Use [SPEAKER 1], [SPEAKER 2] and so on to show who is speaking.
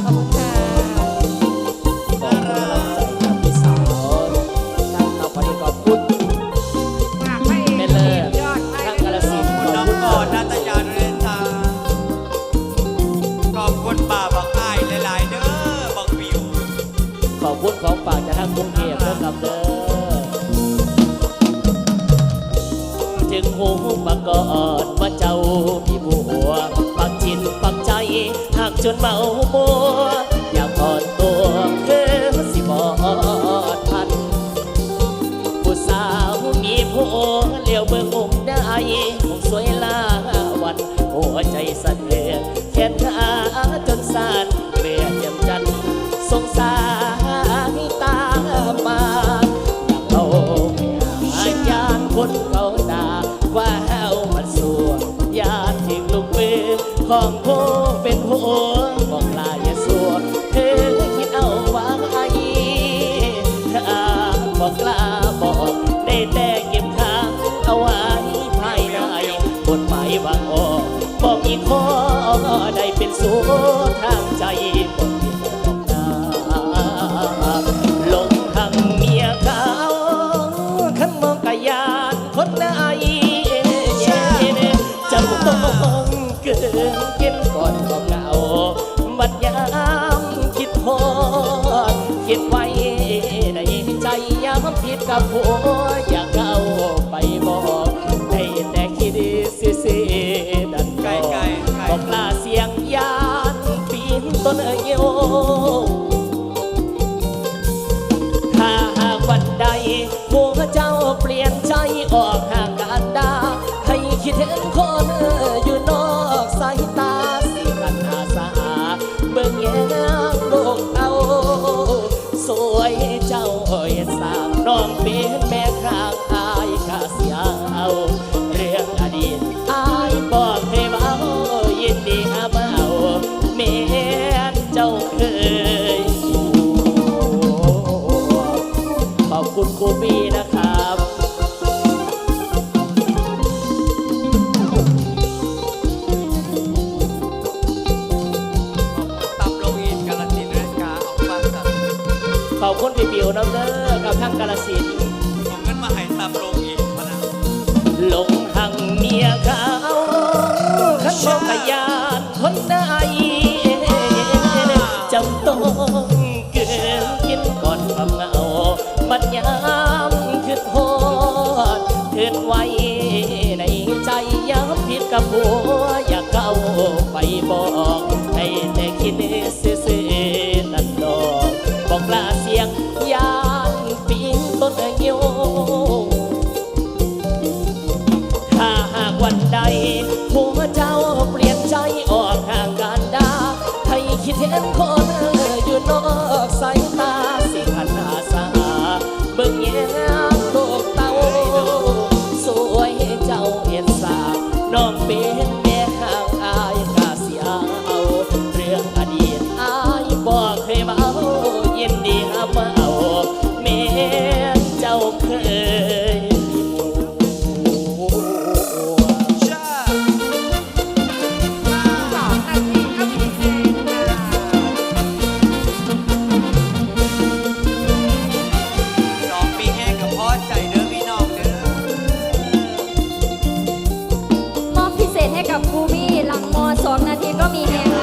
[SPEAKER 1] ขอบคุณค่ะขอบคุณ
[SPEAKER 2] กำลังใจจากพี่สาวทั้งเอาไปขอบคุณ
[SPEAKER 1] ฝากพระเอกแม่เลิศยอดไปทั้งกาล
[SPEAKER 2] สินธุ์คุณขอบคุณน้ำก่อนนาตยา
[SPEAKER 3] เรนทาขอบคุณป่าบักอ้ายหลาย ๆ เด้อบักวิว
[SPEAKER 2] ขอบคุณของฝากจากทางกรุงเทพนะครับเด้อถึงหูมาก่อนว่าเจ้า จนเมามัวอยากอ่อนตัวคือสิบอดทัน ผู้สาวมีผัวเลี้ยวเบิ่งมุมได้คงสวยลาวัน หัวใจสั่นเรือแขนขาจนสั่นเมื่อเยี่ยมจันทร์สงสารตามมาอยากเอายยานคนเขาด่าว่าเฮามันสัวยาทิ้งลูกมือของผู้ บอกลาอย่าสัวเธอคิดเอาไว้บอกลาบอกได้แต่เก็บค้างเอาไว้ภายในบทหมายวางออกบอกอีกข้อได้เป็นสูทางใจบอกเพียงบอกนาลงทางเมียเขาวขันมองกะยานคนไหนจำต้อง เกินกินก่อนก็เหงาบัดยามคิดพอดคิดไว้ในใจยามผิดกับผัว อบคุณครูบีนะครับ
[SPEAKER 3] ตำลงอินกาลสินธุ์เรนกาเอาปันสัตว์
[SPEAKER 2] ขอบคุณพี่บิวน้ำเด้อกับทั้งกาลสินธุ์
[SPEAKER 3] ผมกันมาให้ตำลงอินพะนะ
[SPEAKER 2] หลงหังเมียเขาขันมองขยา เถิดไว้ในใจย้ำผิดกับผัวอยากเข้าไปบอกให้แต่คิดซื่อๆนั่นดอกบอกลาเสียงยานปีนต้นเงี้ยวถ้าหากวันใดหัวเจ้าเปลี่ยนใจออกห่างกันดาให้คิดเห็นคนอยู่นอกสาย องเป็นแม่ทางอายกาสียเอา เรื่องอดีตอายบอกเคยเมายินดีเอามาเอาแม่เจ้าเคย
[SPEAKER 4] ทีก็มีเหง